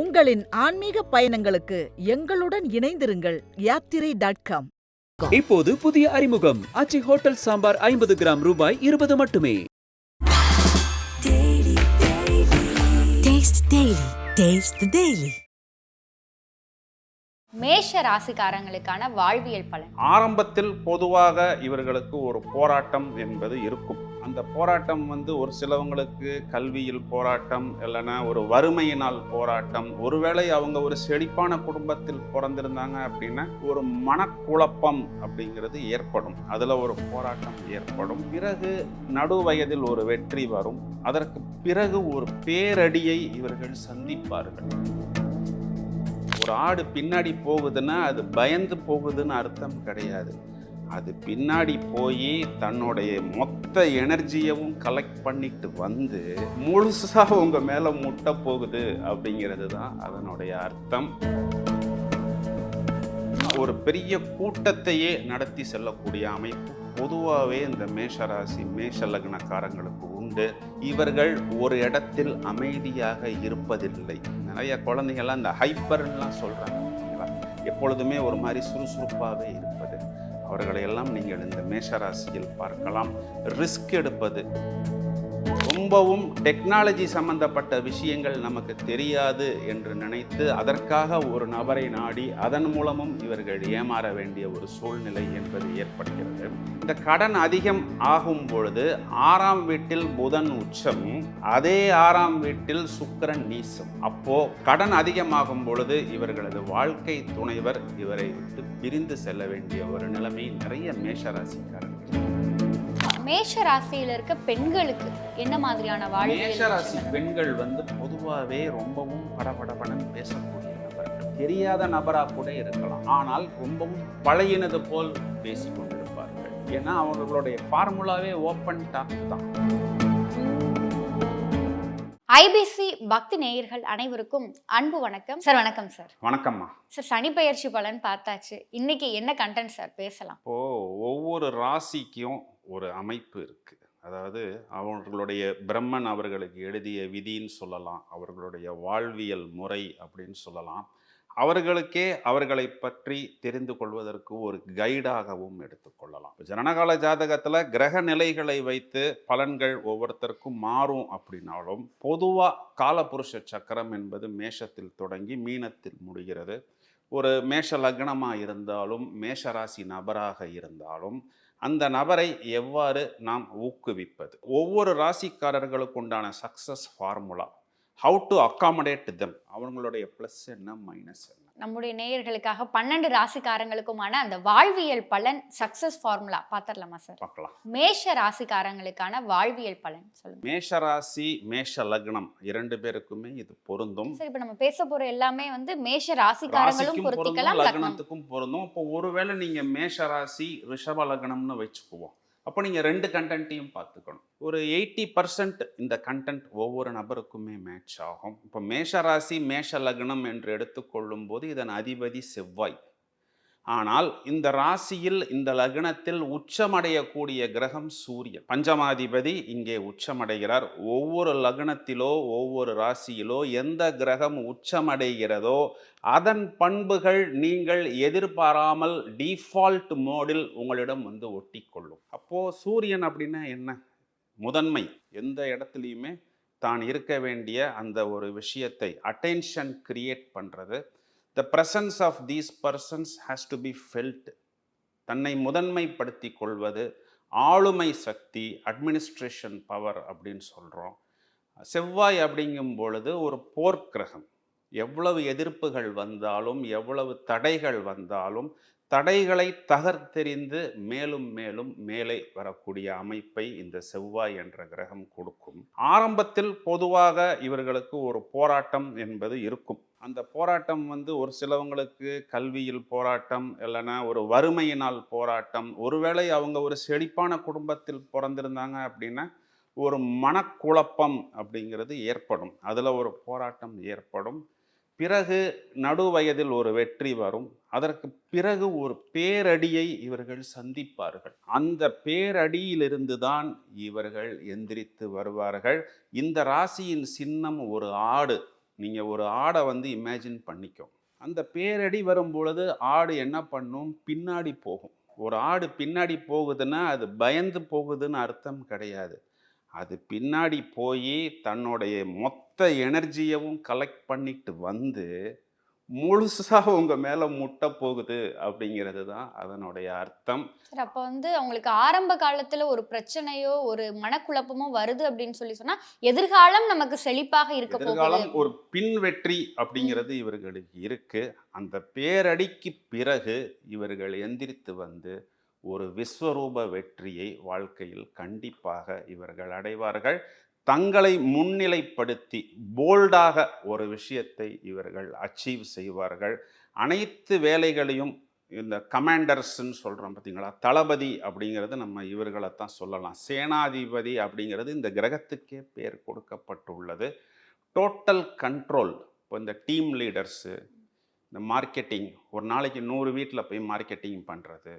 உங்களின் ஆன்மீக பயணங்களுக்கு எங்களுடன் இணைந்திருங்கள் யாத்திரை டாட் காம் இப்போது புதிய அறிமுகம் அச்சி ஹோட்டல் சாம்பார் ஐம்பது கிராம் ரூபாய் இருபது மட்டுமே Taste Daily. Taste the Daily. மேஷ ராசிக்காரங்களுக்கான வாழ்வியல் பலன். ஆரம்பத்தில் பொதுவாக இவர்களுக்கு ஒரு போராட்டம் என்பது இருக்கும். அந்த போராட்டம் வந்து ஒரு சிலவங்களுக்கு கல்வியில் போராட்டம் இல்லைன்னா ஒரு வறுமையினால் போராட்டம். ஒருவேளை அவங்க ஒரு செழிப்பான குடும்பத்தில் பிறந்திருந்தாங்க அப்படின்னா ஒரு மனக்குழப்பம் அப்படிங்கிறது ஏற்படும். அதில் ஒரு போராட்டம் ஏற்படும். பிறகு நடு வயதில் ஒரு வெற்றி வரும். அதற்கு பிறகு ஒரு பேரடியை இவர்கள் சந்திப்பார்கள். ஒரு ஆடு பின்னாடி போகுதுன்னா அது பயந்து போகுதுன்னு அர்த்தம் கிடையாது. அது பின்னாடி போய் தன்னுடைய மொத்த எனர்ஜியவும் கலெக்ட் பண்ணிட்டு வந்து முழுசாக உங்கள் மேலே முட்ட போகுது அப்படிங்கிறது தான் அதனுடைய அர்த்தம். ஒரு பெரிய கூட்டத்தையே நடத்தி செல்லக்கூடிய அமைப்பு பொதுவாகவே இந்த மேஷராசி மேஷ லக்னக்காரங்களுக்கு உண்டு. இவர்கள் ஒரு இடத்தில் அமைதியாக இருப்பதில்லை. நிறைய குழந்தைங்கள்லாம் இந்த ஹைப்பர்லாம் சொல்கிறாங்க பார்த்தீங்களா எப்பொழுதுமே ஒரு மாதிரி சுறுசுறுப்பாகவே இருப்பது. அவர்களை எல்லாம் நீங்கள் இந்த மேஷராசியில் பார்க்கலாம். ரிஸ்க் எடுப்பது. ரொம்பவும் டெக்னாலஜி சம்பந்தப்பட்ட விஷயங்கள் நமக்கு தெரியாது என்று நினைத்து அதற்காக ஒரு நபரை நாடி அதன் மூலமும் இவர்கள் ஏமாற வேண்டிய ஒரு சூழ்நிலை என்பது ஏற்படுகிறது. இந்த கடன் அதிகம் ஆகும் பொழுது ஆறாம் வீட்டில் புதன் உச்சம் அதே ஆறாம் வீட்டில் சுக்கரன் நீசம். அப்போ கடன் அதிகமாகும் பொழுது இவர்களது வாழ்க்கை துணைவர் இவரை விட்டு பிரிந்து செல்ல வேண்டிய ஒரு நிலைமை நிறைய மேஷராசிக்காரர்கள் மேஷ ராசியில இருக்க பெண்களுக்கு என்ன மாதிரியான வாழ்வியல் மேஷராசி விஷயங்கள்? பெண்கள் வந்து பொதுவாகவே ரொம்பவும் படபடபடன்னு பேசக்கூடிய நபர்கள். தெரியாத நபரா கூட இருக்கலாம். ஆனால் ரொம்பவும் பழையினது போல் பேசிக் கொண்டிருப்பார்கள் ஏன்னா அவர்களுடைய ஃபார்முலாவே ஓப்பன் டாக் தான். ஐபிசி பக்தி நேயர்கள் அனைவருக்கும் அன்பு வணக்கம். சார் வணக்கம் சார். வணக்கம்மா. சார் சனி பெயர்ச்சி பலன் பார்த்தாச்சு. இன்னைக்கு என்ன கண்டென்ட் சார்? பேசலாம். இப்போ ஒவ்வொரு ராசிக்கும் ஒரு அமைப்பு இருக்குது அதாவது அவர்களுடைய பிரம்மன் அவர்களுக்கு எழுதிய விதின்னு சொல்லலாம் அவர்களுடைய வாழ்வியல் முறை அப்படின்னு சொல்லலாம். அவர்களுக்கே அவர்களை பற்றி தெரிந்து கொள்வதற்கு ஒரு கைடாகவும் எடுத்துக்கொள்ளலாம் ஜனனகால ஜாதகத்தில் கிரக நிலைகளை வைத்து பலன்கள் ஒவ்வொருத்தருக்கும் மாறும் அப்படின்னாலும் பொதுவாக காலபுருஷ சக்கரம் என்பது மேஷத்தில் தொடங்கி மீனத்தில் முடிகிறது. ஒரு மேஷ லக்னமாக இருந்தாலும் மேஷராசி நபராக இருந்தாலும் அந்த நபரை எவ்வாறு நாம் ஊக்குவிப்பது? ஒவ்வொரு ராசிக்காரர்களுக்கு உண்டான success formula how to accommodate them அவங்களுடைய ப்ளஸ் என்ன மைனஸ் என்ன? நம்முடைய நேயர்களுக்காக பன்னெண்டு ராசிக்காரங்களுக்குமான அந்த வாழ்வியல் பலன் சக்சஸ் ஃபார்முலா பார்த்துடலாமா சார் பார்க்கலாம். மேஷ ராசிக்காரங்களுக்கான வாழ்வியல் பலன் சொல்லுங்க. மேஷ ராசி மேஷ லக்னம் இரண்டு பேருக்குமே இது பொருந்தும். சார் இப்போ நம்ம பேச போற எல்லாமே வந்து மேஷ ராசிக்காரங்களும் பொருந்தும் பொருத்திக்கலாம் லக்னத்துக்கும் பொருந்தும். இப்போ ஒருவேளை நீங்க மேஷ ராசி ரிஷப லக்னம்னு வச்சுக்குவோம். அப்போ நீங்கள் ரெண்டு கண்டென்ட்டையும் பார்த்துக்கணும். ஒரு எயிட்டி பர்சன்ட் இந்த கண்டென்ட் ஒவ்வொரு நபருக்குமே மேட்ச் ஆகும். இப்போ மேஷ ராசி மேஷ லக்னம் என்று எடுத்துக்கொள்ளும் போது இதன் அதிபதி செவ்வாய். ஆனால் இந்த ராசியில் இந்த லக்னத்தில் உச்சமடையக்கூடிய கிரகம் சூரியன். பஞ்சமாதிபதி இங்கே உச்சமடைகிறார். ஒவ்வொரு லக்னத்திலோ ஒவ்வொரு ராசியிலோ எந்த கிரகம் உச்சமடைகிறதோ அதன் பண்புகள் நீங்கள் எதிர்பாராமல் டிஃபால்ட் மோடில் உங்களிடம் வந்து ஒட்டிக்கொள்ளும். அப்போது சூரியன் அப்படின்னா என்ன? முதன்மை. எந்த இடத்துலையுமே தான் இருக்க வேண்டிய அந்த ஒரு விஷயத்தை அட்டென்ஷன் கிரியேட் பண்ணுறது the presence of these persons has to be felt தன்னை முதன்மைப்படுத்தி கொள்வது ஆளுமை சக்தி அட்மினிஸ்ட்ரேஷன் பவர் அப்படின்னு சொல்கிறோம் செவ்வாய் அப்படிங்கும் பொழுது ஒரு போர்க்கிரகம். எவ்வளவு எதிர்ப்புகள் வந்தாலும் எவ்வளவு தடைகள் வந்தாலும் தடைகளை தகர்த்தெறிந்து மேலும் மேலும் மேலே வரக்கூடிய அமைப்பை இந்த செவ்வாய் என்ற கிரகம் கொடுக்கும். ஆரம்பத்தில் பொதுவாக இவர்களுக்கு ஒரு போராட்டம் என்பது இருக்கும். அந்த போராட்டம் வந்து ஒரு சிலவங்களுக்கு கல்வியில் போராட்டம் இல்லைன்னா ஒரு வறுமையினால் போராட்டம். ஒருவேளை அவங்க ஒரு செழிப்பான குடும்பத்தில் பிறந்திருந்தாங்க அப்படின்னா ஒரு மனக்குழப்பம் அப்படிங்கிறது ஏற்படும். அதில் ஒரு போராட்டம் ஏற்படும். பிறகு நடு வயதில் ஒரு வெற்றி வரும். அதற்கு பிறகு ஒரு பேரடியை இவர்கள் சந்திப்பார்கள். அந்த பேரடியிலிருந்து தான் இவர்கள் எந்திரித்து வருவார்கள். இந்த ராசியின் சின்னம் ஒரு ஆடு. நீங்கள் ஒரு ஆடை வந்து இமேஜின் பண்ணிக்கும். அந்த பேரடி வரும் பொழுது ஆடு என்ன பண்ணும்? பின்னாடி போகும். ஒரு ஆடு பின்னாடி போகுதுன்னா அது பயந்து போகுதுன்னு அர்த்தம் கிடையாது. அது பின்னாடி போய் தன்னுடைய மொத்த எனர்ஜியவும் கலெக்ட் பண்ணிட்டு வந்து முழுசாக உங்கள் மேலே முட்டை போகுது அப்படிங்கிறது தான் அதனுடைய அர்த்தம். சார் அப்போ வந்து அவங்களுக்கு ஆரம்ப காலத்துல ஒரு பிரச்சனையோ ஒரு மனக்குழப்பமோ வருது அப்படின்னு சொல்லி சொன்னா எதிர்காலம் நமக்கு செழிப்பாக இருக்க எதிர்காலம் ஒரு பின் வெற்றி அப்படிங்கிறது இவர்களுக்கு இருக்கு. அந்த பேரடிக்கு பிறகு இவர்கள் எந்திரித்து வந்து ஒரு விஸ்வரூப வெற்றியை வாழ்க்கையில் கண்டிப்பாக இவர்கள் அடைவார்கள். தங்களை முன்னிலைப்படுத்தி போல்டாக ஒரு விஷயத்தை இவர்கள் அச்சீவ் செய்வார்கள். அனைத்து வேலைகளையும் இந்த கமாண்டர்ஸ்ன்னு சொல்கிறோம் பார்த்தீங்களா தளபதி அப்படிங்கிறது நம்ம இவர்களை தான் சொல்லலாம். சேனாதிபதி அப்படிங்கிறது இந்த கிரகத்துக்கே பேர் கொடுக்கப்பட்டுள்ளது. டோட்டல் கண்ட்ரோல் இப்போ இந்த டீம் லீடர்ஸு இந்த மார்க்கெட்டிங் ஒரு நாளைக்கு நூறு வீட்டில் போய் மார்க்கெட்டிங் பண்ணுறது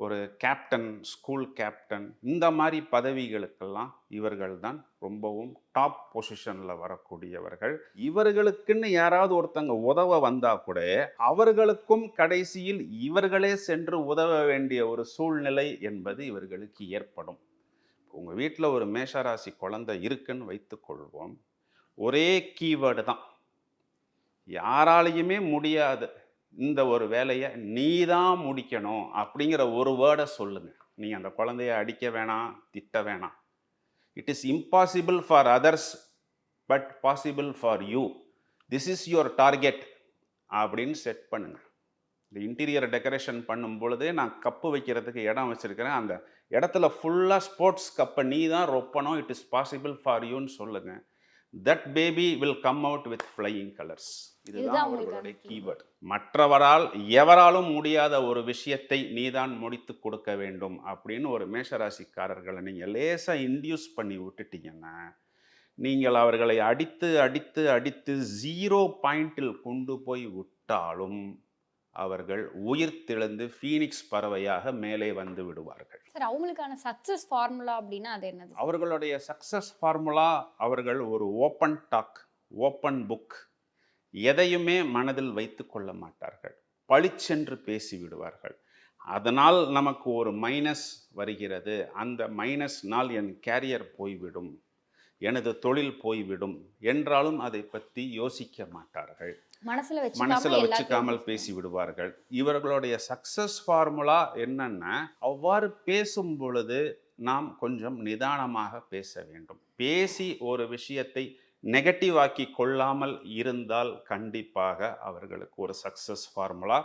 ஒரு கேப்டன் ஸ்கூல் கேப்டன் இந்த மாதிரி பதவிகளுக்கெல்லாம் இவர்கள் தான் ரொம்பவும் டாப் பொசிஷனில் வரக்கூடியவர்கள். இவர்களுக்குன்னு யாராவது ஒருத்தங்க உதவ வந்தால் கூட அவர்களுக்கும் கடைசியில் இவர்களே சென்று உதவ வேண்டிய ஒரு சூழ்நிலை என்பது இவர்களுக்கு ஏற்படும். உங்கள் வீட்டில் ஒரு மேஷராசி குழந்தை இருக்குன்னு வைத்துக்கொள்வோம் ஒரே கீவேர்டு தான். யாராலையுமே முடியாது. இந்த ஒரு வேலையை நீ தான் முடிக்கணும் அப்படிங்கிற ஒரு வேர்டை சொல்லுங்கள் நீங்கள் அந்த குழந்தைய அடிக்க வேணாம் திட்ட வேணாம். It is impossible for others but possible for you this is your target அப்படின்னு செட் பண்ணுங்கள் இந்த இன்டீரியர் டெக்கரேஷன் பண்ணும் பொழுதே நான் கப்பு வைக்கிறதுக்கு இடம் வச்சுருக்கிறேன். அந்த இடத்துல ஃபுல்லாக ஸ்போர்ட்ஸ் கப்பை நீ தான் ரொப்பணும். இட் இஸ் பாசிபிள் ஃபார் யூன்னு சொல்லுங்கள் that baby will come out with flying colours இதுதான் அவர்களுடைய. கீவேர்ட் மற்றவரால் எவராலும் முடியாத ஒரு விஷயத்தை நீதான் முடித்து கொடுக்க வேண்டும் அப்படின்னு ஒரு மேஷராசிக்காரர்களை நீங்கள் லேசாக இன்டியூஸ் பண்ணி விட்டுட்டீங்கன்னா நீங்கள் அவர்களை அடித்து அடித்து அடித்து ஜீரோ பாயிண்டில் கொண்டு போய் விட்டாலும் அவர்கள் உயிர் திழந்து ஃபீனிக்ஸ் பறவையாக மேலே வந்து விடுவார்கள். சார் அவங்களுக்கான சக்சஸ் ஃபார்முலா அப்படின்னா அது என்னது? அவர்களுடைய சக்சஸ் ஃபார்முலா அவர்கள் ஒரு ஓப்பன் டாக் ஓப்பன் புக் எதையுமே மனதில் வைத்து கொள்ள மாட்டார்கள். பளிச்சென்று பேசி விடுவார்கள். அதனால் நமக்கு ஒரு மைனஸ் வருகிறது. அந்த மைனஸ்னால் என் கேரியர் போய்விடும். எனது தொழில் போய்விடும். என்றாலும் அதை பற்றி யோசிக்க மாட்டார்கள். மனசுல வச்சு மனசுல வச்சுக்காமல் பேசி விடுவார்கள் இவர்களுடைய சக்சஸ் ஃபார்முலா என்னன்னா அவ்வாறு பேசும் பொழுது நாம் கொஞ்சம் நிதானமாக பேச வேண்டும். பேசி ஒரு விஷயத்தை நெகட்டிவ் ஆக்கி கொள்ளாமல் இருந்தால் கண்டிப்பாக அவர்களுக்கு ஒரு சக்சஸ் ஃபார்முலா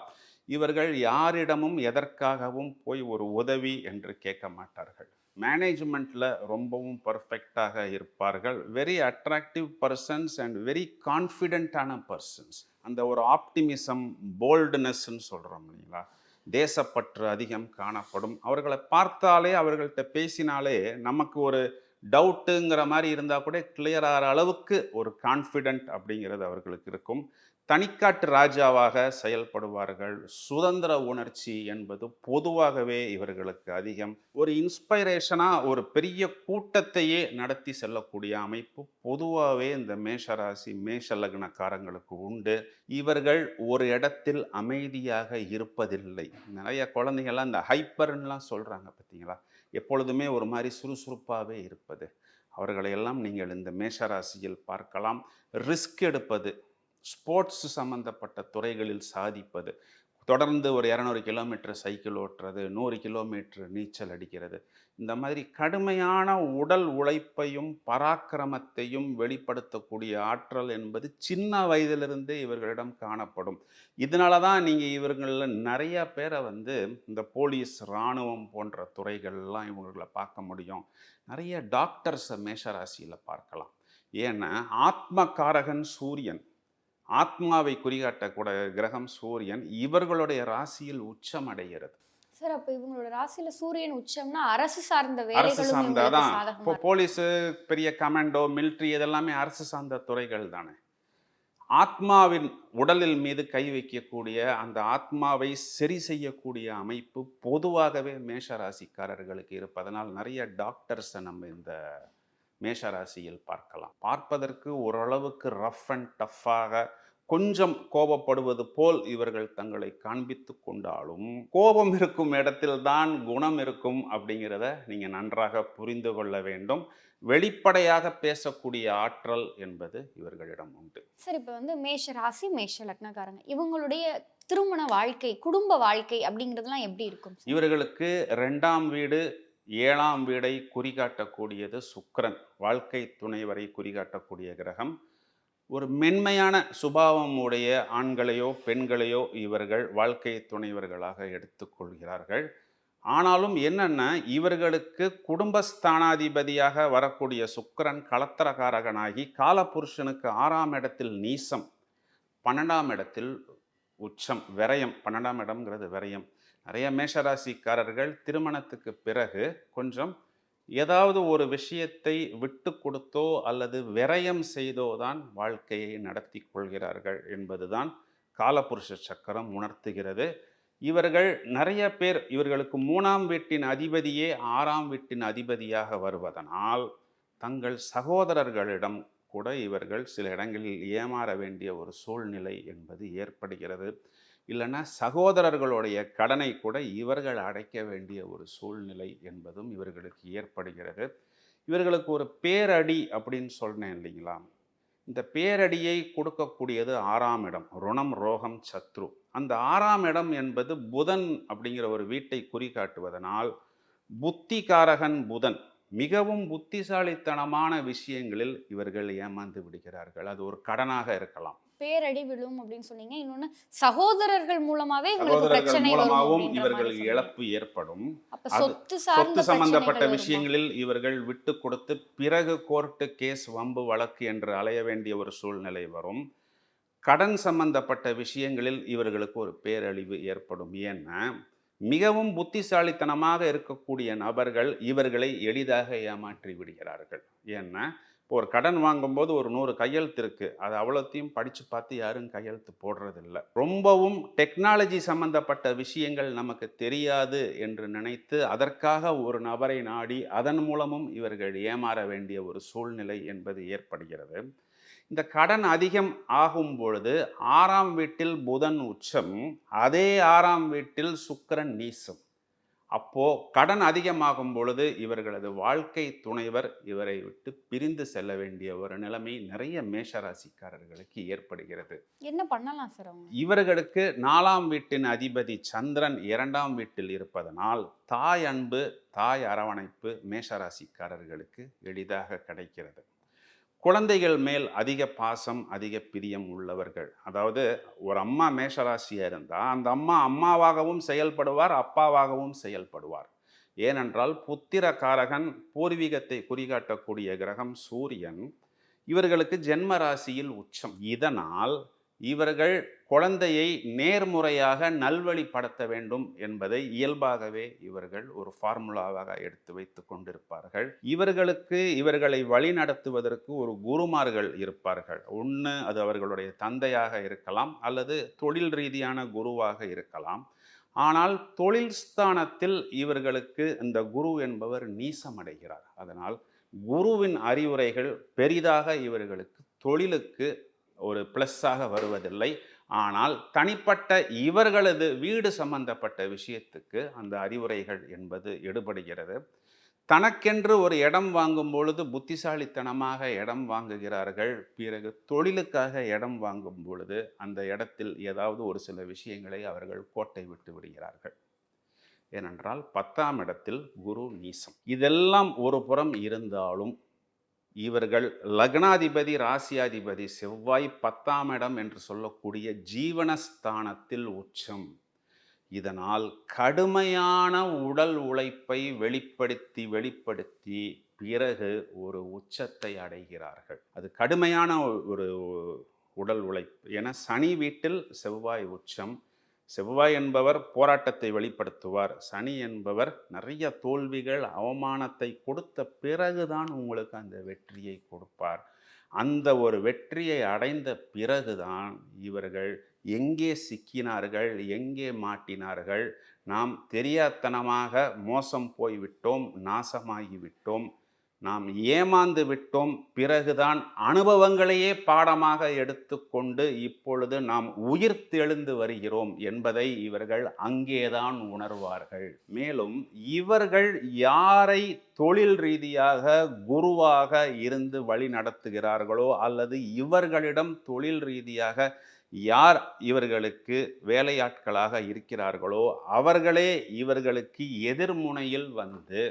இவர்கள் யாரிடமும் எதற்காகவும் போய் ஒரு உதவி என்று கேட்க மாட்டார்கள். மேனேஜ்மெண்ட்டில் ரொம்பவும் பர்ஃபெக்டாக இருப்பார்கள். Very attractive persons and very கான்ஃபிடென்ட்டான persons அந்த ஒரு ஆப்டிமிசம் போல்டுனஸ்ன்னு சொல்கிறோம் இல்லைங்களா? தேசப்பற்று அதிகம் காணப்படும். அவர்களை பார்த்தாலே அவர்கள்ட்ட பேசினாலே நமக்கு ஒரு டவுட்டுங்கிற மாதிரி இருந்தால் கூட கிளியர் ஆகிற அளவுக்கு ஒரு கான்ஃபிடென்ட் அப்படிங்கிறது அவர்களுக்கு இருக்கும். தனிக்காட்டு ராஜாவாக செயல்படுவார்கள். சுதந்திர உணர்ச்சி என்பது பொதுவாகவே இவர்களுக்கு அதிகம். ஒரு இன்ஸ்பைரேஷனாக ஒரு பெரிய கூட்டத்தையே நடத்தி செல்லக்கூடிய அமைப்பு பொதுவாகவே இந்த மேஷராசி மேஷ லக்னக்காரங்களுக்கு உண்டு. இவர்கள் ஒரு இடத்தில் அமைதியாக இருப்பதில்லை. நிறைய குழந்தைங்கள்லாம் இந்த ஹைப்பர்ன்லாம் சொல்கிறாங்க பார்த்தீங்களா? எப்பொழுதுமே ஒரு மாதிரி சுறுசுறுப்பாகவே இருப்பது. அவர்களை எல்லாம் நீங்கள் இந்த மேஷராசியில் பார்க்கலாம். ரிஸ்க் எடுப்பது. ஸ்போர்ட்ஸ் சம்பந்தப்பட்ட துறைகளில் சாதிப்பது. தொடர்ந்து ஒரு இரநூறு கிலோமீட்டர் சைக்கிள் ஓட்டுறது நூறு கிலோமீட்டர் நீச்சல் அடிக்கிறது. இந்த மாதிரி கடுமையான உடல் உழைப்பையும் பராக்கிரமத்தையும் வெளிப்படுத்தக்கூடிய ஆற்றல் என்பது சின்ன வயதிலிருந்தே இவர்களிடம் காணப்படும். இதனால தான் நீங்கள் இவர்களில் நிறைய பேரை வந்து இந்த போலீஸ் இராணுவம் போன்ற துறைகள்லாம் இவங்களை பார்க்க முடியும். நிறைய டாக்டர்ஸை மேஷராசியில் பார்க்கலாம். ஏன்னா ஆத்மகாரகன் சூரியன் ஆத்மாவை குறிகாட்டக்கூட கிரகம் சூரியன் இவர்களுடைய ராசியில் உச்சம் அடைகிறது சார் அப்ப இவங்களோட ராசியில சூரியன் உச்சம்னா அரசு சார்ந்த அரசு சார்ந்ததான் சாதகமா இப்போ போலீஸு பெரிய கமாண்டோ மிலிட்ரி இதெல்லாமே அரசு சார்ந்த துறைகள் தானே. ஆத்மாவின் உடலில் மீது கை வைக்கக்கூடிய அந்த ஆத்மாவை சரி செய்யக்கூடிய அமைப்பு பொதுவாகவே மேஷ ராசிக்காரர்களுக்கு இருப்பதனால் நிறைய டாக்டர்ஸை நம்ம இந்த மேஷராசியில் பார்க்கலாம். பார்ப்பதற்கு ஓரளவுக்கு ரஃப் அண்ட் டஃப்பாக கொஞ்சம் கோபப்படுவது போல் இவர்கள் தங்களை காண்பித்து கொண்டாலும் கோபம் இருக்கும் இடத்தில்தான் குணம் இருக்கும் அப்படிங்கிறத நீங்க நன்றாக புரிந்து கொள்ள வேண்டும். வெளிப்படையாக பேசக்கூடிய ஆற்றல் என்பது இவர்களிடம் உண்டு. சார் இப்போ வந்து மேஷ ராசி மேஷ லக்னக்காரங்க. இவங்களுடைய திருமண வாழ்க்கை குடும்ப வாழ்க்கை அப்படிங்கிறதுலாம் எப்படி இருக்கும்? இவர்களுக்கு ரெண்டாம் வீடு ஏழாம் வீடை குறிகாட்டக்கூடியது சுக்கரன். வாழ்க்கை துணைவரை குறிகாட்டக்கூடிய கிரகம். ஒரு மென்மையான சுபாவம் உடைய ஆண்களையோ பெண்களையோ இவர்கள் வாழ்க்கை துணைவர்களாக எடுத்துக்கொள்கிறார்கள். ஆனாலும் என்னென்ன இவர்களுக்கு குடும்பஸ்தானாதிபதியாக வரக்கூடிய சுக்கிரன் களத்திரகாரகனாகி காலபுருஷனுக்கு ஆறாம் இடத்தில் நீசம் பன்னெண்டாம் இடத்தில் உச்சம் விரயம். பன்னெண்டாம் இடம்ங்கிறது விரயம். நிறைய மேஷராசிக்காரர்கள் திருமணத்துக்கு பிறகு கொஞ்சம் ஏதாவது ஒரு விஷயத்தை விட்டு கொடுத்தோ அல்லது விரயம் செய்தோ தான் வாழ்க்கையை நடத்தி கொள்கிறார்கள் என்பதுதான் காலபுருஷ சக்கரம் உணர்த்துகிறது. இவர்கள் நிறைய பேர் இவர்களுக்கு மூணாம் வீட்டின் அதிபதியே ஆறாம் வீட்டின் அதிபதியாக வருவதனால் தங்கள் சகோதரர்களிடம் கூட இவர்கள் சில இடங்களில் ஏமாற வேண்டிய ஒரு சூழ்நிலை என்பது ஏற்படுகிறது. இல்லைன்னா சகோதரர்களுடைய கடனை கூட இவர்கள் அடைக்க வேண்டிய ஒரு சூழ்நிலை என்பதும் இவர்களுக்கு ஏற்படுகிறது. இவர்களுக்கு ஒரு பேரடி அப்படின்னு சொன்னேன் இல்லைங்களா? இந்த பேரடியை கொடுக்கக்கூடியது ஆறாம் இடம் ருணம் ரோகம் சத்ரு. அந்த ஆறாம் இடம் என்பது புதன் அப்படிங்கிற ஒரு வீட்டை குறிகாட்டுவதனால் புத்திகாரகன் புதன் மிகவும் புத்திசாலித்தனமான விஷயங்களில் இவர்கள் ஏமாந்து விடுகிறார்கள். அது ஒரு கடனாக இருக்கலாம். பேரடி விழும் அப்படின்னு சொன்னீங்க. இன்னொன்னு சகோதரர்கள் மூலமாவே இவங்களுக்கு மூலமாகவும் இவர்களுக்கு. இழப்பு ஏற்படும். சொத்து சொத்து சம்பந்தப்பட்ட? விஷயங்களில் இவர்கள் விட்டு கொடுத்து பிறகு கோர்ட்டு கேஸ் வம்பு வழக்கு என்று அலைய வேண்டிய ஒரு சூழ்நிலை வரும். கடன் சம்பந்தப்பட்ட விஷயங்களில் இவர்களுக்கு ஒரு பேரழிவு ஏற்படும். ஏன்னா மிகவும் புத்திசாலித்தனமாக இருக்கக்கூடிய நபர்கள் இவர்களை எளிதாக ஏமாற்றி விடுகிறார்கள். ஏன்னா இப்போ ஒரு கடன் வாங்கும்போது ஒரு நூறு கையெழுத்து இருக்குது அது அவ்வளோத்தையும் படித்து பார்த்து யாரும் கையெழுத்து போடுறதில்ல. ரொம்பவும் டெக்னாலஜி சம்பந்தப்பட்ட விஷயங்கள் நமக்கு தெரியாது என்று நினைத்து அதற்காக ஒரு நபரை நாடி அதன் மூலமும் இவர்கள் ஏமாற வேண்டிய ஒரு சூழ்நிலை என்பது ஏற்படுகிறது. இந்த கடன் அதிகம் ஆகும் பொழுது ஆறாம் வீட்டில் புதன் உச்சம் அதே ஆறாம் வீட்டில் சுக்கிரன் நீசம். அப்போ கடன் அதிகமாகும் பொழுது இவர்களது வாழ்க்கை துணைவர் இவரை விட்டு பிரிந்து செல்ல வேண்டிய ஒரு நிலைமை நிறைய மேஷராசிக்காரர்களுக்கு ஏற்படுகிறது. என்ன பண்ணலாம் சார் இவர்களுக்கு நாலாம் வீட்டின் அதிபதி சந்திரன் இரண்டாம் வீட்டில் இருப்பதனால் தாய் அன்பு தாய் அரவணைப்பு மேஷராசிக்காரர்களுக்கு எளிதாக கிடைக்கிறது. குழந்தைகள் மேல் அதிக பாசம் அதிக பிரியம் உள்ளவர்கள். அதாவது ஒரு அம்மா மேஷராசியாக இருந்தால் அந்த அம்மா அம்மாவாகவும் செயல்படுவார் அப்பாவாகவும் செயல்படுவார். ஏனென்றால் புத்திர காரகன் பூர்வீகத்தை குறிகாட்டக்கூடிய கிரகம் சூரியன் இவர்களுக்கு ஜென்ம ராசியில் உச்சம். இதனால் இவர்கள் குழந்தையை நேர்முறையாக நல்வழிப்படுத்த வேண்டும் என்பதை இயல்பாகவே இவர்கள் ஒரு ஃபார்முலாவாக எடுத்து வைத்து கொண்டிருப்பார்கள். இவர்களுக்கு இவர்களை வழிநடத்துவதற்கு ஒரு குருமார்கள் இருப்பார்கள். ஒன்று அது அவர்களுடைய தந்தையாக இருக்கலாம் அல்லது தொழில் ரீதியான குருவாக இருக்கலாம். ஆனால் தொழில் ஸ்தானத்தில் இவர்களுக்கு இந்த குரு என்பவர் நீசமடைகிறார். அதனால் குருவின் அறிவுரைகள் பெரிதாக இவர்களுக்கு தொழிலுக்கு ஒரு ப்ளஸ்ஸாக வருவதில்லை. ஆனால் தனிப்பட்ட இவர்களது வீடு சம்பந்தப்பட்ட விஷயத்துக்கு அந்த அறிவுரைகள் என்பது எடுபடுகிறது. தனக்கென்று ஒரு இடம் வாங்கும் பொழுது புத்திசாலித்தனமாக இடம் வாங்குகிறார்கள். பிறகு தொழிலுக்காக இடம் வாங்கும் பொழுது அந்த இடத்தில் ஏதாவது ஒரு சில விஷயங்களை அவர்கள் கோட்டை விட்டு விடுகிறார்கள். ஏனென்றால் பத்தாம் இடத்தில் குரு நீசம். இதெல்லாம் ஒரு புறம் இருந்தாலும் இவர்கள் லக்னாதிபதி ராசியாதிபதி செவ்வாய் பத்தாம் இடம் என்று சொல்லக்கூடிய ஜீவனஸ்தானத்தில் உச்சம். இதனால் கடுமையான உடல் உழைப்பை வெளிப்படுத்தி வெளிப்படுத்தி பிறகு ஒரு உச்சத்தை அடைகிறார்கள். அது கடுமையான ஒரு உடல் உழைப்பு. என சனி வீட்டில் செவ்வாய் உச்சம். செவ்வாய் என்பவர் போராட்டத்தை வெளிப்படுத்துவார். சனி என்பவர் நிறைய தோல்விகள் அவமானத்தை கொடுத்த பிறகுதான் உங்களுக்கு அந்த வெற்றியை கொடுப்பார். அந்த ஒரு வெற்றியை அடைந்த பிறகுதான் இவர்கள் எங்கே சிக்கினார்கள் எங்கே மாட்டினார்கள் நாம் தெரியாத்தனமாக மோசம் போய்விட்டோம் நாசமாகிவிட்டோம் நாம் ஏமாந்து விட்டோம். பிறகுதான் அனுபவங்களையே பாடமாக எடுத்துக்கொண்டு இப்பொழுது நாம் உயிர்த்தெழுந்து வருகிறோம் என்பதை இவர்கள் அங்கேதான் உணர்வார்கள். மேலும் இவர்கள் யாரை தொழில் ரீதியாக குருவாக இருந்து வழி நடத்துகிறார்களோ அல்லது இவர்களிடம் தொழில் ரீதியாக யார் இவர்களுக்கு வேலையாட்களாக இருக்கிறார்களோ அவர்களே இவர்களுக்கு எதிர்முனையில் வந்து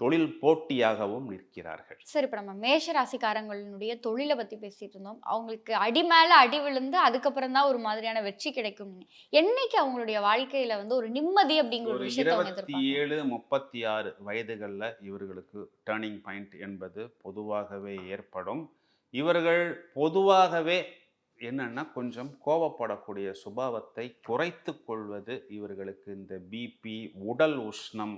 தொழில் போட்டியாகவும் நிற்கிறார்கள். சரி இப்போ நம்ம மேஷ ராசிக்காரங்களுடைய தொழிலை பத்தி பேசிட்டு இருந்தோம். அவங்களுக்கு அடி மேல அடி விழுந்து அதுக்கப்புறம் தான் ஒரு மாதிரியான வெற்றி கிடைக்கும். என்னைக்கு அவங்களுடைய வாழ்க்கையில வந்து ஒரு நிம்மதி அப்படிங்கிற ஒரு இருபத்தி ஏழு முப்பத்தி ஆறு வயதுகளில் இவர்களுக்கு டேர்னிங் பாயிண்ட் என்பது பொதுவாகவே ஏற்படும். இவர்கள் பொதுவாகவே என்னன்னா கொஞ்சம் கோபப்படக்கூடிய சுபாவத்தை குறைத்து கொள்வது இவர்களுக்கு இந்த பிபி உடல் உஷ்ணம்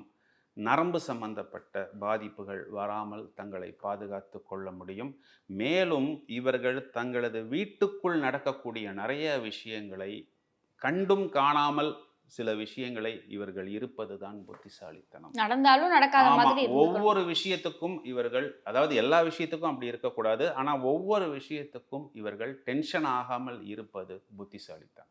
நரம்பு சம்பந்தப்பட்ட பாதிப்புகள் வராமல் தங்களை பாதுகாத்து கொள்ள முடியும். மேலும் இவர்கள் தங்களது வீட்டுக்குள் நடக்கக்கூடிய நிறைய விஷயங்களை கண்டும் காணாமல் சில விஷயங்களை இவர்கள் இருப்பதுதான் புத்திசாலித்தனம். நடந்தாலும் நடக்காத மாதிரி. ஒவ்வொரு விஷயத்துக்கும் இவர்கள் அதாவது எல்லா விஷயத்துக்கும் அப்படி இருக்கக்கூடாது ஆனா ஒவ்வொரு விஷயத்துக்கும் இவர்கள் டென்ஷன் ஆகாமல் இருப்பது புத்திசாலித்தனம்.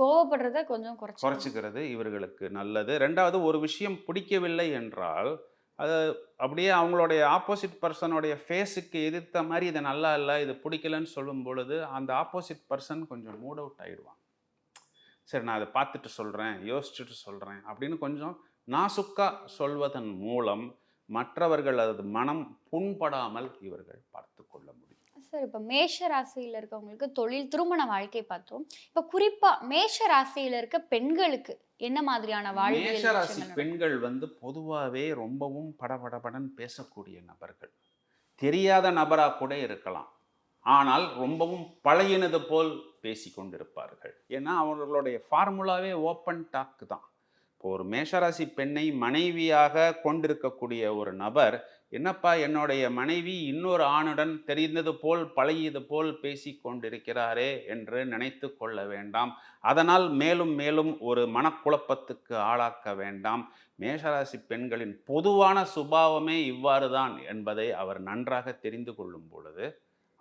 கோவப்படுறத கொஞ்சம் குறைச்சி குறைச்சிக்கிறது இவர்களுக்கு நல்லது. ரெண்டாவது ஒரு விஷயம் பிடிக்கவில்லை என்றால் அது அப்படியே அவங்களுடைய ஆப்போசிட் பர்சனுடைய ஃபேஸுக்கு எதிர்த்த மாதிரி இது நல்லா இல்லை இது பிடிக்கலன்னு சொல்லும் பொழுது அந்த ஆப்போசிட் பர்சன் கொஞ்சம் மூட் அவுட் ஆகிடுவாங்க சரி நான் அதை பார்த்துட்டு சொல்கிறேன் யோசிச்சுட்டு சொல்கிறேன் அப்படின்னு கொஞ்சம் நாசுக்கா சொல்வதன் மூலம் மற்றவர்கள் அது மனம் புண்படாமல் இவர்கள் பார்த்து கொள்ள முடியும். சார் இப்போ மேஷ ராசியில இருக்கவங்களுக்கு தொழில் திருமண வாழ்க்கை பார்த்தோம். இப்போ குறிப்பா மேஷ ராசியில இருக்க பெண்களுக்கு என்ன மாதிரியான மேஷராசி விஷயங்கள் நடக்கும்? பெண்கள் வந்து பொதுவாகவே ரொம்பவும் படபடபடன் பேசக்கூடிய நபர்கள். தெரியாத நபராக கூட இருக்கலாம். ஆனால் ரொம்பவும் பழகினது போல் பேசி கொண்டிருப்பார்கள் ஏன்னா அவர்களுடைய ஃபார்முலாவே ஓப்பன் டாக் தான். இப்போ ஒரு மேஷராசி பெண்ணை மனைவியாக கொண்டிருக்கக்கூடிய ஒரு நபர் என்னப்பா என்னுடைய மனைவி இன்னொரு ஆணுடன் தெரிந்தது போல் பழகியது போல் பேசி கொண்டிருக்கிறாரே என்று நினைத்து கொள்ள வேண்டாம். அதனால் மேலும் மேலும் ஒரு மனக்குழப்பத்துக்கு ஆளாக்க வேண்டாம். மேஷராசி பெண்களின் பொதுவான சுபாவமே இவ்வாறு தான் என்பதை அவர் நன்றாக தெரிந்து கொள்ளும் பொழுது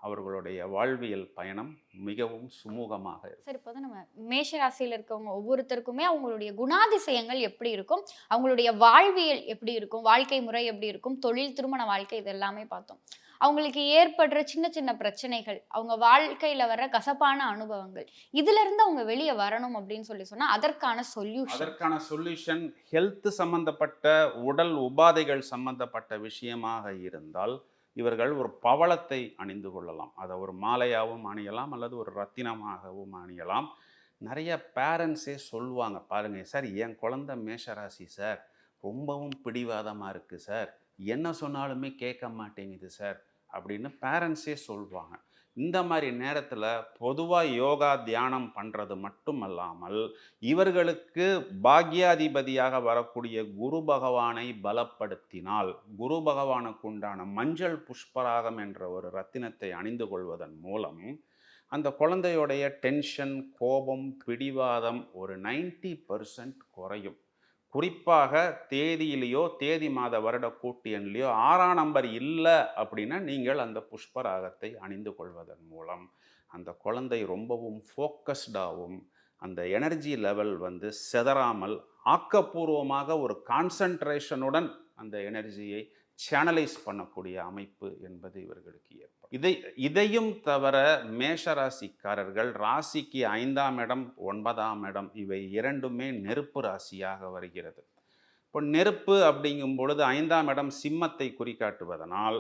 அவர்களுடைய வாழ்வியல் பயணம் மிகவும் சுமூகமாக இருக்கும். சரி இப்போ நம்ம மேஷ ராசியில இருக்கவங்க ஒவ்வொருத்தருக்குமே அவங்களுடைய குணாதிசயங்கள் எப்படி இருக்கும்? அவங்களுடைய வாழ்வியல் எப்படி இருக்கும்? வாழ்க்கை முறை எப்படி இருக்கும்? தொழில் திருமண வாழ்க்கை இது எல்லாமே பார்த்தோம். அவங்களுக்கு ஏற்படுற சின்ன சின்ன பிரச்சனைகள் அவங்க வாழ்க்கையில வர்ற கசப்பான அனுபவங்கள் இதுல இருந்து அவங்க வெளியே வரணும் அப்படின்னு சொல்லி சொன்னா அதற்கான சொல்யூஷன் அதற்கான சொல்யூஷன் ஹெல்த் சம்பந்தப்பட்ட உடல் உபாதைகள் சம்பந்தப்பட்ட விஷயமாக இருந்தால் இவர்கள் ஒரு பவளத்தை அணிந்து கொள்ளலாம். அதை ஒரு மாலையாகவும் அணியலாம் அல்லது ஒரு ரத்தினமாகவும் அணியலாம். நிறைய பேரண்ட்ஸே சொல்லுவாங்க பாருங்க சார் என் குழந்தை மேஷராசி சார் ரொம்பவும் பிடிவாதமாக இருக்குது சார் என்ன சொன்னாலுமே கேட்க மாட்டேங்குது சார் அப்படின்னு பேரண்ட்ஸே சொல்லுவாங்க இந்த மாதிரி நேரத்தில் பொதுவாக யோகா தியானம் பண்ணுறது மட்டுமல்லாமல் இவர்களுக்கு பாக்யாதிபதியாக வரக்கூடிய குரு பகவானை பலப்படுத்தினால் குரு பகவானுக்கு உண்டான மஞ்சள் புஷ்பராகம் என்ற ஒரு ரத்தினத்தை அணிந்து கொள்வதன் மூலம் அந்த குழந்தையுடைய டென்ஷன் கோபம் பிடிவாதம் ஒரு 90% பர்சன்ட் குறையும். குறிப்பாக தேதியிலேயோ தேதி மாத வருட கூட்டு ஆறாம் நம்பர் இல்லை அப்படின்னா நீங்கள் அந்த புஷ்பராகத்தை அணிந்து கொள்வதன் மூலம். அந்த குழந்தை ரொம்பவும் ஃபோக்கஸ்டாகவும் அந்த எனர்ஜி லெவல் வந்து செதறாமல் ஆக்கப்பூர்வமாக ஒரு கான்சன்ட்ரேஷனுடன் அந்த எனர்ஜியை சேனலைஸ் பண்ணக்கூடிய அமைப்பு என்பது இவர்களுக்கு ஏற்படும். இதை இதையும் தவிர மேஷராசிக்காரர்கள் ராசிக்கு ஐந்தாம் இடம் ஒன்பதாம் இடம் இவை இரண்டுமே நெருப்பு ராசியாக வருகிறது. இப்போ நெருப்பு அப்படிங்கும் பொழுது ஐந்தாம் இடம் சிம்மத்தை குறிக்காட்டுவதனால்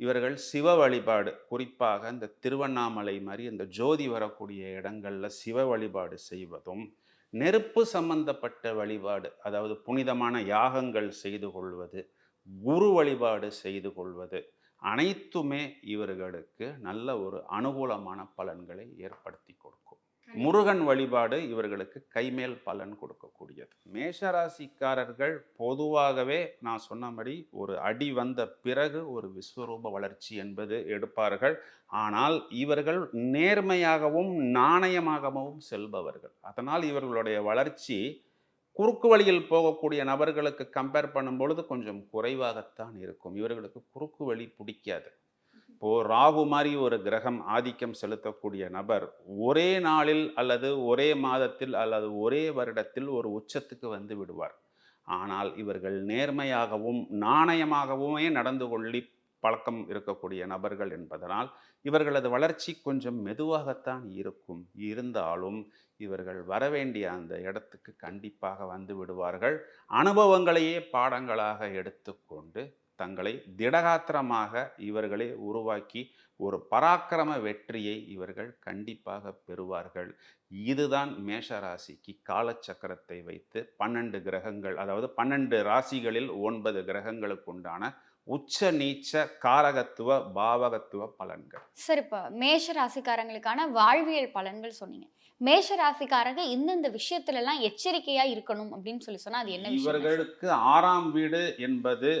இவர்கள் சிவ வழிபாடு குறிப்பாக இந்த திருவண்ணாமலை மாதிரி இந்த ஜோதி வரக்கூடிய இடங்களில் சிவ வழிபாடு செய்வதும் நெருப்பு சம்பந்தப்பட்ட வழிபாடு அதாவது புனிதமான யாகங்கள் செய்து கொள்வது குரு வழிபாடு செய்து கொள்வது அனைத்துமே இவர்களுக்கு நல்ல ஒரு அனுகூலமான பலன்களை ஏற்படுத்தி கொடுக்கும். முருகன் வழிபாடு இவர்களுக்கு கைமேல் பலன் கொடுக்கக்கூடியது. மேஷராசிக்காரர்கள் பொதுவாகவே நான் சொன்னபடி ஒரு அடி வந்த பிறகு ஒரு விஸ்வரூப வளர்ச்சி என்பது எடுப்பார்கள். ஆனால் இவர்கள் நேர்மையாகவும் நாணயமாகவும் செல்பவர்கள். அதனால் இவர்களுடைய வளர்ச்சி குறுக்கு வழியில் போகக்கூடிய நபர்களுக்கு கம்பேர் பண்ணும் பொழுது கொஞ்சம் குறைவாகத்தான் இருக்கும். இவர்களுக்கு குறுக்கு வழி பிடிக்காது. இப்போ ராகு மாதிரி ஒரு கிரகம் ஆதிக்கம் செலுத்தக்கூடிய நபர் ஒரே நாளில் அல்லது ஒரே மாதத்தில் அல்லது ஒரே வருடத்தில் ஒரு உச்சத்துக்கு வந்து விடுவார். ஆனால் இவர்கள் நேர்மையாகவும் நாணயமாகவுமே நடந்து கொள்ளி பழக்கம் இருக்கக்கூடிய நபர்கள் என்பதனால் இவர்களது வளர்ச்சி கொஞ்சம் மெதுவாகத்தான் இருக்கும். இருந்தாலும் இவர்கள் வரவேண்டிய அந்த இடத்துக்கு கண்டிப்பாக வந்து விடுவார்கள். அனுபவங்களையே பாடங்களாக எடுத்துக்கொண்டு தங்களை திடகாத்திரமாக இவர்களே உருவாக்கி ஒரு பராக்கிரம வெற்றியை இவர்கள் கண்டிப்பாக பெறுவார்கள். இதுதான் மேஷ ராசிக்கு காலச்சக்கரத்தை வைத்து பன்னெண்டு கிரகங்கள் அதாவது பன்னெண்டு ராசிகளில் ஒன்பது கிரகங்களுக்கு உண்டான உச்ச நீச்ச காரகத்துவ பாவகத்துவ பலன்கள். சார் இப்போ மேஷ ராசிக்காரங்களுக்கான வாழ்வியல் பலன்கள் சொன்னீங்க. மேஷ ராசிக்காரங்க இந்தந்த விஷயத்துல எல்லாம் எச்சரிக்கையா இருக்கணும் அப்படின்னு சொல்லி சொன்னா அது என்ன இவர்களுக்கு ஆறாம் வீடு என்பது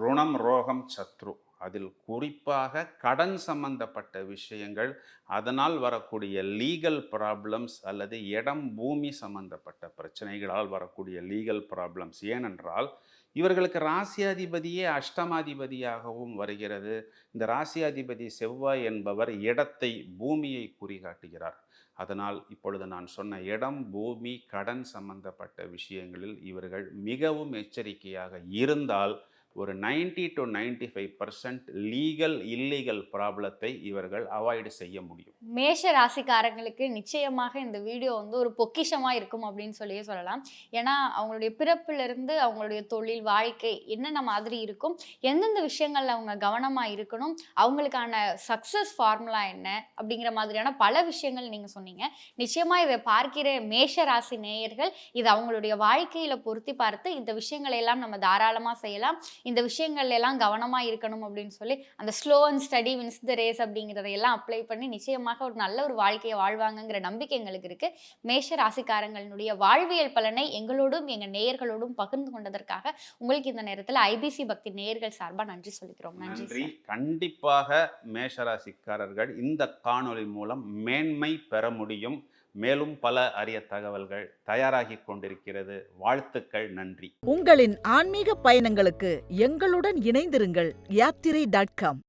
ருணம் ரோகம் சத்ரு. அதில் குறிப்பாக கடன் சம்பந்தப்பட்ட விஷயங்கள் அதனால் வரக்கூடிய லீகல் ப்ராப்ளம்ஸ் அல்லது இடம் பூமி சம்பந்தப்பட்ட பிரச்சனைகளால் வரக்கூடிய லீகல் ப்ராப்ளம்ஸ் ஏனென்றால் இவர்களுக்கு ராசியாதிபதியே அஷ்டமாதிபதியாகவும் வருகிறது. இந்த ராசியாதிபதி செவ்வாய் என்பவர் இடத்தை பூமியை குறிகாட்டுகிறார். அதனால் இப்பொழுது நான் சொன்ன இடம் பூமி கடன் சம்பந்தப்பட்ட விஷயங்களில் இவர்கள் மிகவும் எச்சரிக்கையாக இருந்தால் ஒரு 90 to 95% five percent legal illegal ப்ராப்ளத்தை இவர்கள் அவாய்டு செய்ய முடியும். மேஷ ராசிக்காரங்களுக்கு நிச்சயமாக இந்த வீடியோ வந்து ஒரு பொக்கிஷமாக இருக்கும் அப்படின்னு சொல்லியே சொல்லலாம். ஏன்னா அவங்களுடைய பிறப்பிலிருந்து அவங்களுடைய தொழில் வாழ்க்கை என்னென்ன மாதிரி இருக்கும் எந்தெந்த விஷயங்களில் அவங்க கவனமாக இருக்கணும் அவங்களுக்கான சக்ஸஸ் ஃபார்முலா என்ன அப்படிங்கிற மாதிரியான பல விஷயங்கள் நீங்கள் சொன்னீங்க. நிச்சயமாக இதை பார்க்கிற மேஷ ராசி நேயர்கள் இது அவங்களுடைய வாழ்க்கையில் பொருத்தி பார்த்து இந்த விஷயங்களை எல்லாம் நம்ம தாராளமாக செய்யலாம். இந்த விஷயங்கள்ல எல்லாம் கவனமா இருக்கணும் அப்படின்னு சொல்லி அந்த slow and steady wins the race அப்படிங்கிறதை எல்லாம் அப்ளை பண்ணி நிச்சயமாக ஒரு நல்ல ஒரு வாழ்க்கையை வாழ்வாங்கங்கிற நம்பிக்கை எங்களுக்கு இருக்கு. மேஷ ராசிக்காரங்களுடைய வாழ்வியல் பலனை எங்களோடும் எங்க நேயர்களோடும் பகிர்ந்து கொண்டதற்காக உங்களுக்கு இந்த நேரத்துல ஐபிசி பக்தி நேயர்கள் சார்பா நன்றி சொல்லிக்கிறோம். நன்றி. கண்டிப்பாக மேஷராசிக்காரர்கள் இந்த காணொளி மூலம் மேன்மை பெற முடியும். மேலும் பல அரிய தகவல்கள் தயாராகி கொண்டிருக்கிறது. வாழ்த்துக்கள் நன்றி. உங்களின் ஆன்மீக பயணங்களுக்கு எங்களுடன் இணைந்திருங்கள். யாத்திரை டாட் காம்.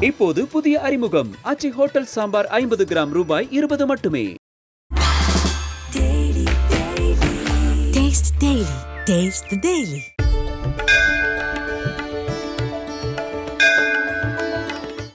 இப்போது புதிய அறிமுகம். ஆச்சி ஹோட்டல் சாம்பார் ஐம்பது கிராம் ரூபாய் இருபது மட்டுமே. Taste the Daily. Taste the Daily.